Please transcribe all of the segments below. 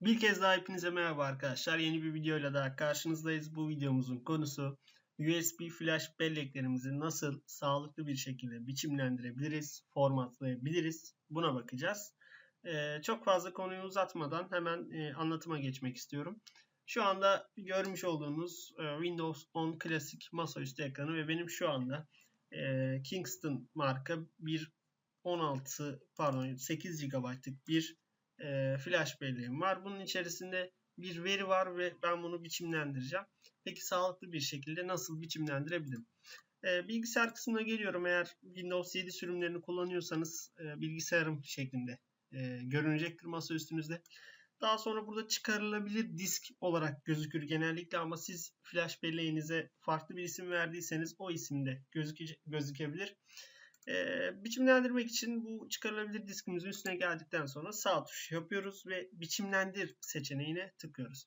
Bir kez daha hepinize merhaba arkadaşlar. Yeni bir videoyla daha karşınızdayız. Bu videomuzun konusu USB flash belleklerimizi nasıl sağlıklı bir şekilde biçimlendirebiliriz, formatlayabiliriz. Buna bakacağız. Ee, çok fazla konuyu uzatmadan hemen e, anlatıma geçmek istiyorum. Şu anda görmüş olduğunuz e, Windows 10 klasik masaüstü ekranı ve benim şu anda e, Kingston marka bir 16 pardon 8 GB'lık bir e, flash belleğim var. Bunun içerisinde bir veri var ve ben bunu biçimlendireceğim. Peki sağlıklı bir şekilde nasıl biçimlendirebilirim? E, bilgisayar kısmına geliyorum. Eğer Windows 7 sürümlerini kullanıyorsanız e, bilgisayarım şeklinde e, görünecektir masa üstünüzde. Daha sonra burada çıkarılabilir disk olarak gözükür genellikle ama siz flash belleğinize farklı bir isim verdiyseniz o isimde gözüke, gözükebilir. Ee, biçimlendirmek için bu çıkarılabilir diskimizin üstüne geldikten sonra sağ tuş yapıyoruz ve biçimlendir seçeneğine tıklıyoruz.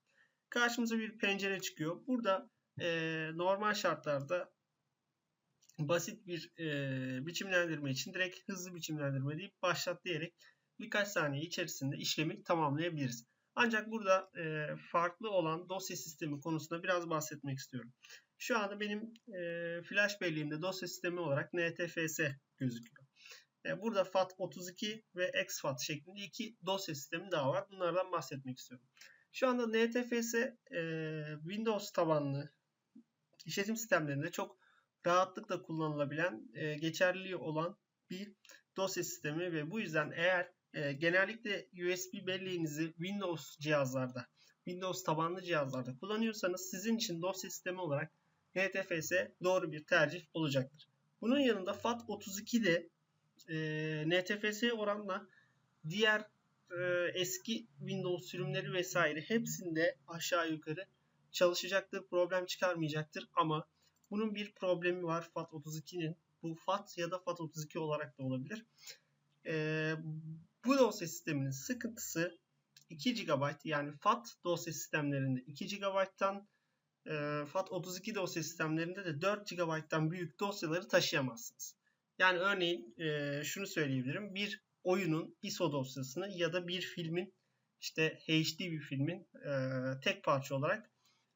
Karşımıza bir pencere çıkıyor. Burada e, normal şartlarda basit bir e, biçimlendirme için direkt hızlı biçimlendirme deyip başlat diyerek birkaç saniye içerisinde işlemi tamamlayabiliriz. Ancak burada e, farklı olan dosya sistemi konusunda biraz bahsetmek istiyorum. Şu anda benim e, flash belleğimde dosya sistemi olarak NTFS gözüküyor. E, burada FAT32 ve exFAT şeklinde iki dosya sistemi daha var. Bunlardan bahsetmek istiyorum. Şu anda NTFS e, Windows tabanlı işletim sistemlerinde çok rahatlıkla kullanılabilen, e, geçerliliği olan bir dosya sistemi ve bu yüzden eğer e, genellikle USB belleğinizi Windows cihazlarda, Windows tabanlı cihazlarda kullanıyorsanız sizin için dosya sistemi olarak NTFS doğru bir tercih olacaktır. Bunun yanında FAT32 de e, NTFS oranla diğer e, eski Windows sürümleri vesaire hepsinde aşağı yukarı çalışacaktır, problem çıkarmayacaktır ama bunun bir problemi var FAT32'nin. Bu FAT ya da FAT32 olarak da olabilir. E, bu dosya sisteminin sıkıntısı 2 GB yani FAT dosya sistemlerinde 2 GB'tan e, FAT32 dosya sistemlerinde de 4 GB'dan büyük dosyaları taşıyamazsınız. Yani örneğin e, şunu söyleyebilirim. Bir oyunun ISO dosyasını ya da bir filmin işte HD bir filmin e, tek parça olarak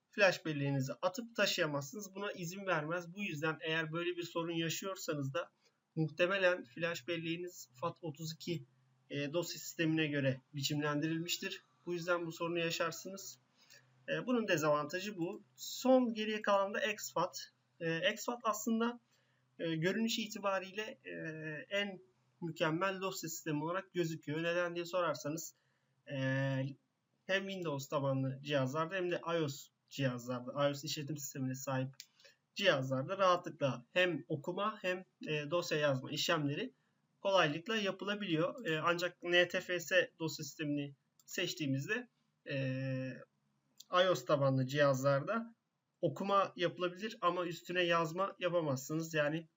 flash belleğinize atıp taşıyamazsınız. Buna izin vermez. Bu yüzden eğer böyle bir sorun yaşıyorsanız da muhtemelen flash belleğiniz FAT32 e, dosya sistemine göre biçimlendirilmiştir. Bu yüzden bu sorunu yaşarsınız. E, bunun dezavantajı bu. Son geriye kalan da exFAT. E, exFAT aslında e, görünüş itibariyle e, en mükemmel dosya sistemi olarak gözüküyor. Neden diye sorarsanız e, hem Windows tabanlı cihazlarda hem de iOS cihazlarda, iOS işletim sistemine sahip cihazlarda rahatlıkla hem okuma hem dosya yazma işlemleri kolaylıkla yapılabiliyor. E, ancak NTFS dosya sistemini seçtiğimizde e, iOS tabanlı cihazlarda okuma yapılabilir ama üstüne yazma yapamazsınız. Yani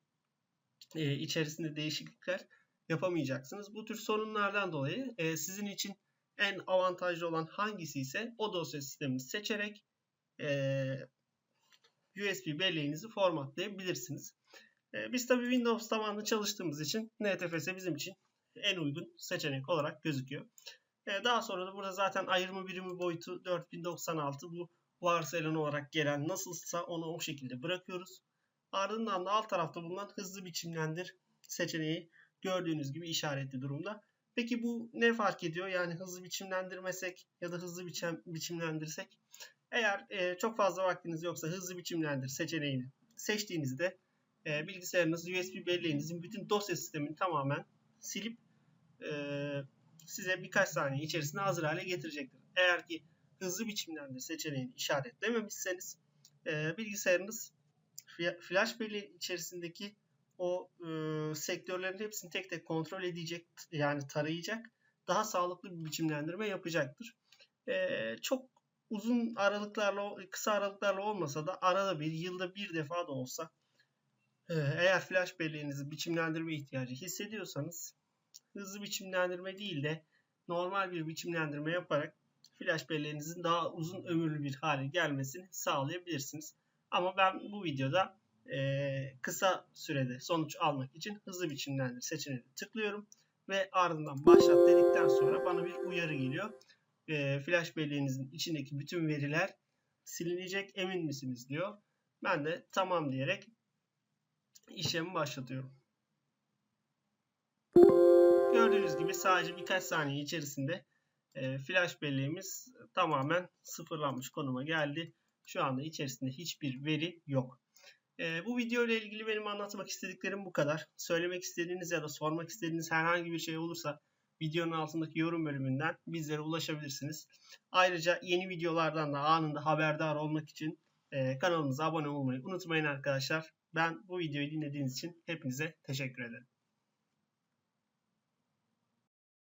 e, içerisinde değişiklikler yapamayacaksınız. Bu tür sorunlardan dolayı e, sizin için en avantajlı olan hangisi ise o dosya sistemini seçerek e, USB belleğinizi formatlayabilirsiniz. E, biz tabi Windows tabanlı çalıştığımız için NTFS bizim için en uygun seçenek olarak gözüküyor. E, daha sonra da burada zaten ayırma birimi boyutu 4096 bu varsayılan olarak gelen nasılsa onu o şekilde bırakıyoruz. Ardından da alt tarafta bulunan hızlı biçimlendir seçeneği gördüğünüz gibi işaretli durumda. Peki bu ne fark ediyor? Yani hızlı biçimlendirmesek ya da hızlı biçim, biçimlendirsek. Eğer e, çok fazla vaktiniz yoksa hızlı biçimlendir seçeneğini seçtiğinizde e, bilgisayarınız USB belleğinizin bütün dosya sistemini tamamen silip e, size birkaç saniye içerisinde hazır hale getirecektir. Eğer ki hızlı biçimlendir seçeneğini işaretlememişseniz e, bilgisayarınız flash belleği içerisindeki o e, sektörlerin hepsini tek tek kontrol edecek yani tarayacak daha sağlıklı bir biçimlendirme yapacaktır. E, çok uzun aralıklarla kısa aralıklarla olmasa da arada bir yılda bir defa da olsa eğer flash belleğinizi biçimlendirme ihtiyacı hissediyorsanız hızlı biçimlendirme değil de normal bir biçimlendirme yaparak flash belleğinizin daha uzun ömürlü bir hale gelmesini sağlayabilirsiniz. Ama ben bu videoda e, kısa sürede sonuç almak için hızlı biçimlendir seçeneğine tıklıyorum ve ardından başlat dedikten sonra bana bir uyarı geliyor. e, flash belleğinizin içindeki bütün veriler silinecek emin misiniz diyor. Ben de tamam diyerek işlemi başlatıyorum. Gördüğünüz gibi sadece birkaç saniye içerisinde e, flash belleğimiz tamamen sıfırlanmış konuma geldi. Şu anda içerisinde hiçbir veri yok. E, bu video ile ilgili benim anlatmak istediklerim bu kadar. Söylemek istediğiniz ya da sormak istediğiniz herhangi bir şey olursa videonun altındaki yorum bölümünden bizlere ulaşabilirsiniz. Ayrıca yeni videolardan da anında haberdar olmak için e, kanalımıza abone olmayı unutmayın arkadaşlar. Ben bu videoyu dinlediğiniz için hepinize teşekkür ederim.